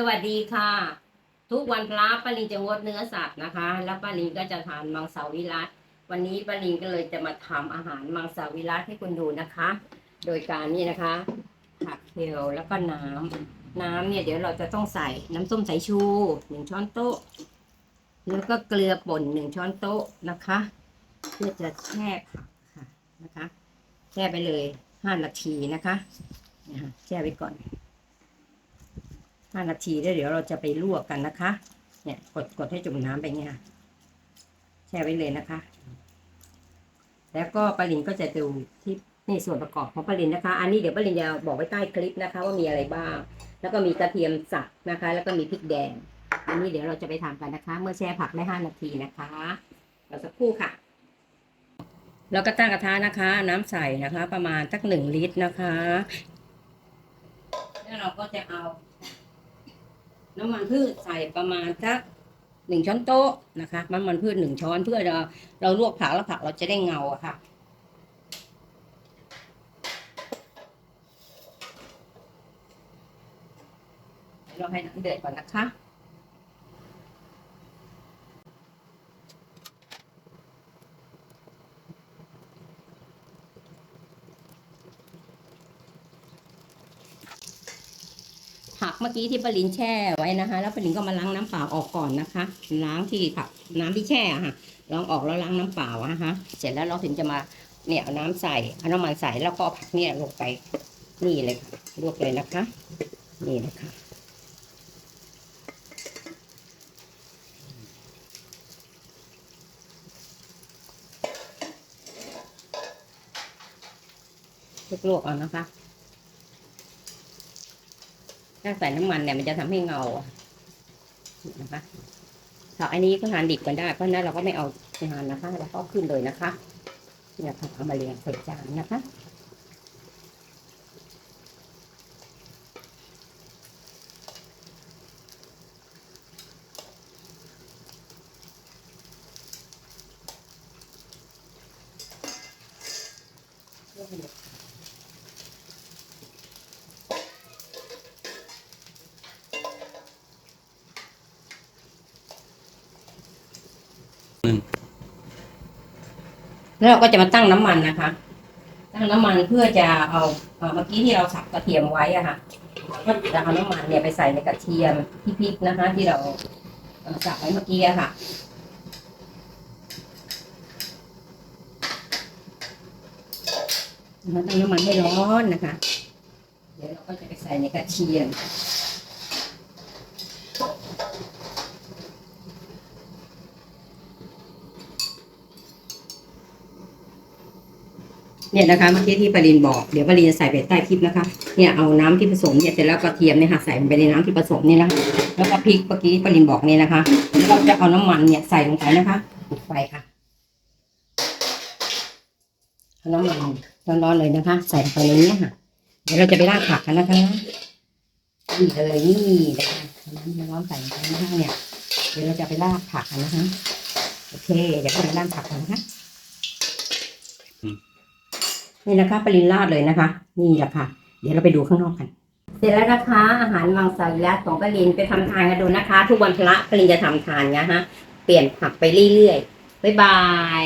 สวัสดีค่ะ ทุกวันพระป้าลินจะงดเนื้อสัตว์นะคะ แล้วป้าลินก็จะทานมังสวิรัตวันนี้ป้าลินก็เลยจะมาทำอาหารมังสวิรัตให้คุณดูนะคะ โดยการนี่นะคะ ผักเคลแล้วก็น้ำน้ำเนี่ยเดี๋ยวเราจะต้องใส่น้ำส้มสายชูหนึ่งช้อนโต๊ะ แล้วก็เกลือป่นหนึ่งช้อนโต๊ะนะคะ เพื่อจะแช่ผักค่ะนะคะ แช่ไปเลยห้านาทีนะคะเนี่ยค่ะแช่ไว้ก่อน ห้านาทีแล้วเดี๋ยวเราจะไปลวกกันนะคะ เนี่ยกดกดให้จุ่มน้ำไปเนี่ยค่ะแช่ไว้เลยนะคะ แล้วก็ปลาลินก็จะดูที่นี่ส่วนประกอบของปลาลินนะคะ อันนี้เดี๋ยวปลาลินจะบอกไว้ใต้คลิปนะคะ ว่ามีอะไรบ้าง แล้วก็มีกระเทียมสับนะคะ แล้วก็มีพริกแดง อันนี้เดี๋ยวเราจะไปทำกันนะคะ เมื่อแช่ผักได้ห้านาทีนะคะเราสักครู่ค่ะแล้วก็ตั้งกระทะนะคะ น้ำใส่นะคะ ประมาณสักหนึ่งลิตรนะคะ แล้วเราก็จะเอา น้ำมันพืชใส่ประมาณสักหนึ่งช้อนโต๊ะนะคะน้ำมันพืชหนึ่งช้อนเพื่อเราเราลวกผักแล้วผักเราจะได้เงาอะค่ะเราให้น้ำเดือดก่อนนะคะ ผักเมื่อกี้ที่ปรินแช่ไว้นะคะ แล้วปรินก็มาล้างน้ำเปล่าออกก่อนนะคะ ล้างที่ผักน้ำที่แช่ค่ะล้างออกแล้วล้างน้ำเปล่าอะนะคะเสร็จแล้วเราถึงจะมาเนี่ยเอาน้ำใส่เอาน้ำมันใส่แล้วก็ผักเนี่ยลงไปนี่เลยค่ะลวกเลยนะคะ นี่นะคะลวกๆเอานะคะ ถ้าใส่น้ำมันเนี่ยมันจะทำให้เงานะคะถ้าอันนี้ก็ทานดิบกันได้เพราะนั้นเราก็ไม่เอาทานนะคะเราก็ขึ้นเลยนะคะเนี่ยค่ะเอามาเรียงใส่จานนะคะ แล้วเราก็จะมาตั้งน้ำมันนะคะ ตั้งน้ำมันเพื่อจะเอาเมื่อกี้ที่เราสับกระเทียมไว้อะค่ะก็จะเอาน้ำมันเนี่ยไปใส่ในกระเทียมที่พริกนะคะ ที่เราสับไว้เมื่อกี้อะค่ะตั้งน้ำมันให้ร้อนนะคะ เดี๋ยวเราก็จะไปใส่ในกระเทียม เนี่ยนะคะเมื่อกี้ที่ปรินบอกเดี๋ยวปรินจะใส่ไปใต้คลิปนะคะเนี่ยเอาน้ำที่ผสมเนี่ยเสร็จแล้วกระเทียมเนี่ยค่ะใส่ลงไปในน้ำที่ผสมนี่นะคะแล้วก็พริกเมื่อกี้ปรินบอกเนี่ยนะคะแล้วเราจะเอาน้ำมันเนี่ยใส่ลงไปนะคะปิดไฟค่ะเอาน้ำมันร้อนๆเลยนะคะ ใส่ลงไปในนี้ค่ะ เดี๋ยวเราจะไปราดผักกันนะคะนี่เลยนี่นะคะเอาน้ำร้อนใส่ไปนะคะเนี่ยเดี๋ยวเราจะไปราดผักกันนะคะโอเค เดี๋ยวเราไปราดผักกันนะคะ นี่นะคะปรินราดเลยนะคะ นี่แหละค่ะ เดี๋ยวเราไปดูข้างนอกกัน เสร็จแล้วนะคะ อาหารมังสวิรัตของปรินไปทำทานกันดูนะคะ ทุกวันพระปรินจะทำทานนะฮะ เปลี่ยนผักไปเรื่อยๆบ๊ายบาย